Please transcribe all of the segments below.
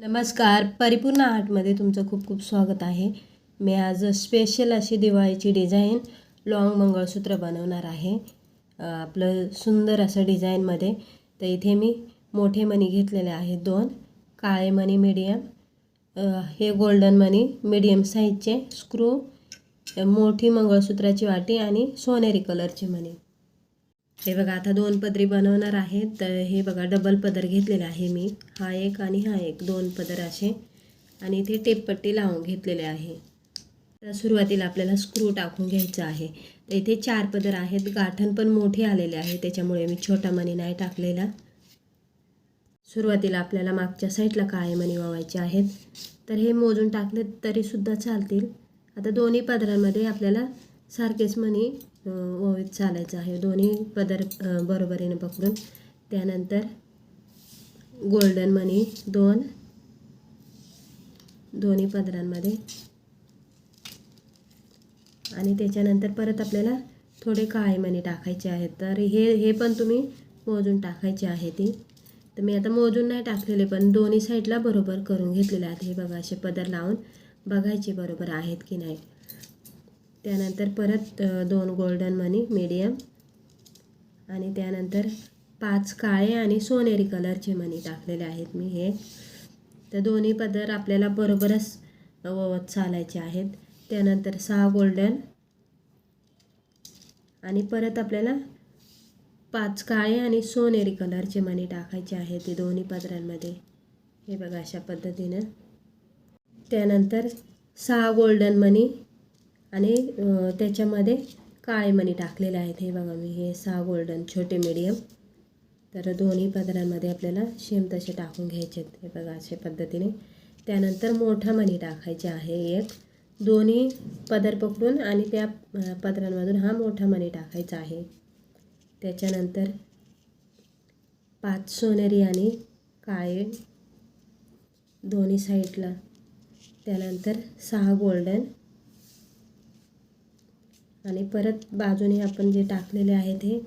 नमस्कार. परिपूर्ण आर्टमध्ये तुमचं खूप खूप स्वागत आहे. मी आज स्पेशल अशी दिवाळीची डिझाईन लॉंग मंगळसूत्र बनवणार आहे. आपलं सुंदर असं डिझाईनमध्ये तर इथे मी मोठे मणी घेतलेले आहेत दोन. काळे मणी मीडियम हे गोल्डन मणी मीडियम साईजचे स्क्रू मोठी मंगळसूत्राची वाटी आणि सोनेरी कलरची मणी. हे बघा आता दोन पदरी बनवणार आहेत. तर हे बघा डबल पदर घेतलेला आहे मी. हा एक आणि हा एक दोन पदर असे. आणि इथे टेपपट्टी लावून घेतलेले आहे. तर सुरुवातीला आपल्याला स्क्रू टाकून घ्यायचा आहे. तर इथे चार पदर आहेत. गाठण पण मोठे आलेले आहे त्याच्यामुळे मी छोटा मणी नाही टाकलेला. सुरुवातीला आपल्याला मागच्या साईडला काळे मणी वावायचे आहेत. तर हे मोजून टाकले तरीसुद्धा चालतील. आता दोन्ही पदरांमध्ये आपल्याला सारखेच मणी ओवीत चालायचं आहे. दोन्ही पदर बरोबरीने पकडून. त्यानंतर गोल्डन मनी दोन दोन्ही पदरांमध्ये. आणि त्याच्यानंतर परत आपल्याला थोडे काळे मणी टाकायचे आहेत. तर हे हे पण तुम्ही मोजून टाकायचे आहे ती. तर मी आता मोजून नाही टाकलेले पण दोन्ही साईडला बरोबर करून घेतलेले आहेत. हे बघा असे पदर लावून बघायचे बरोबर आहेत की नाही. त्यानंतर परत दोन गोल्डन मनी मीडियम आणि त्यानंतर पाच काळे आणि सोनेरी कलरचे मणी टाकलेले आहेत मी हे. तर दोन्ही पदर आपल्याला बरोबरच ववत चालायचे आहेत. त्यानंतर सहा गोल्डन आणि परत आपल्याला पाच काळे आणि सोनेरी कलरचे मणी टाकायचे आहेत ते दोन्ही पदरांमध्ये. हे बघा अशा पद्धतीनं. त्यानंतर सहा गोल्डन मणी आणि त्याच्यामध्ये काळे मणी टाकलेले आहेत. हे बघा मी हे सहा गोल्डन छोटे मीडियम तर दोन्ही पदरांमध्ये आपल्याला शेम तसे टाकून घ्यायचे आहेत. हे बघा अशा पद्धतीने. त्यानंतर मोठा मणी टाकायचे आहे एक. दोन्ही पदर पकडून आणि त्या पदरांमधून हा मोठा मणी टाकायचा आहे. त्याच्यानंतर पाच सोनेरी आणि काळे दोन्ही साईडला त्यानंतर सहा गोल्डन आणि परत बाजूने आपण जे टाकलेले आहेत हे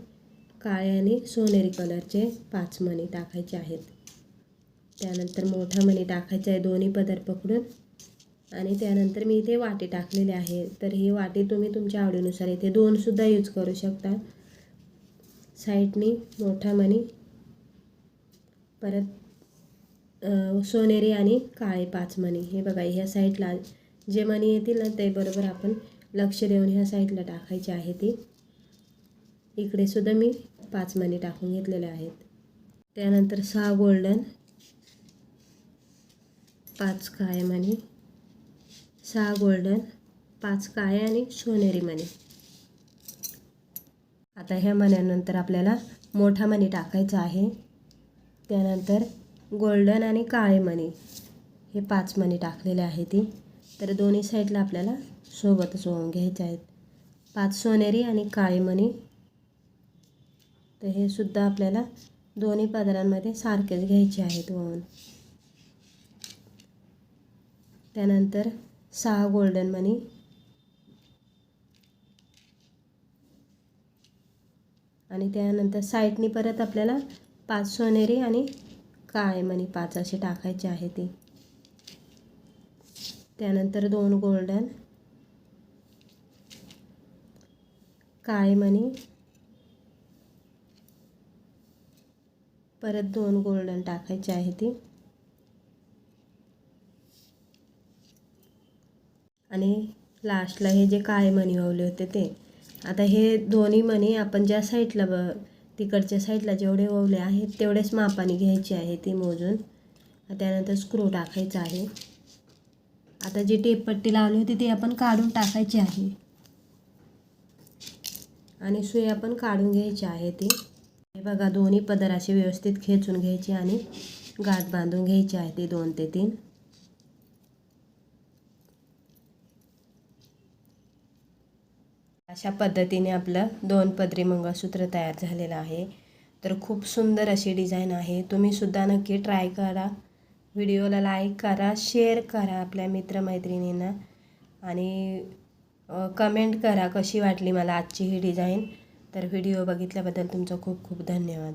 काळे आणि सोनेरी कलरचे पाच मणी टाकायचे आहेत. त्यानंतर मोठा मणी टाकायचा आहे दोन्ही पदर पकडून. आणि त्यानंतर मी इथे वाटी टाकलेली आहे. तर ही वाटी तुम्ही तुमच्या आवडीनुसार इथे दोनसुद्धा यूज करू शकता. साईडनी मोठा मणी परत सोनेरी आणि काळे पाच मणी. हे बघा ह्या साईडला जे मणी येतील ना ते बरोबर आपण लक्ष देऊन ह्या साईडला टाकायचे आहे ती. इकडे सुद्धा मी पाच मणी टाकून घेतलेले आहेत. त्यानंतर सहा गोल्डन पाच काळे मणी सहा गोल्डन पाच काळे आणि सोनेरी मणी. आता ह्या मण्यानंतर आपल्याला मोठा मणी टाकायचा आहे. त्यानंतर गोल्डन आणि काळे मणी. हे पाच मणी टाकलेले आहे ती. तर दोन्ही साईडला आपल्याला सोबतच ओवून घ्यायचे आहेत. पाच सोनेरी आणि काळी मणी. तर हे सुद्धा आपल्याला दोन्ही पदरांमध्ये सारखेच घ्यायचे आहेत ओवून त्यानंतर सहा गोल्डन मणी. आणि त्यानंतर साईडनी परत आपल्याला पाच सोनेरी आणि काळे मणी पाच असे टाकायचे आहे ते. त्यानंतर दोन गोल्डन काळे मणी. परत दोन गोल्डन टाकायचे आहे ती. आणि लास्टला हे जे काळे मणी वावले होते ते. आता हे दोन्ही मणी आपण ज्या साईडला ब तिकडच्या साईडला जेवढे ओवले आहेत तेवढेच मापाने घ्यायचे आहे ती मोजून. त्यानंतर स्क्रू टाकायचा आहे. आता जी टेपपट्टी लावली होती ती आपण काढून टाकायची आहे. आणि सुई आपण काढून घ्यायची आहे ती. हे बघा दोन्ही पदर असे व्यवस्थित खेचून घ्यायचे आणि गाठ बांधून घ्यायची आहे ती दोन ते तीन. अशा पद्धतीने आपलं दोन पदरी मंगळसूत्र तयार झालेलं आहे. तर खूप सुंदर अशी डिझाईन आहे. तुम्हीसुद्धा नक्की ट्राय करा. व्हिडिओला लाईक करा शेअर करा आपल्या मित्रमैत्रिणींना आणि कमेंट करा कशी वाटली मला आजची ही डिझाईन. तर व्हिडिओ बघितल्याबद्दल तुमचं खूप खूप धन्यवाद.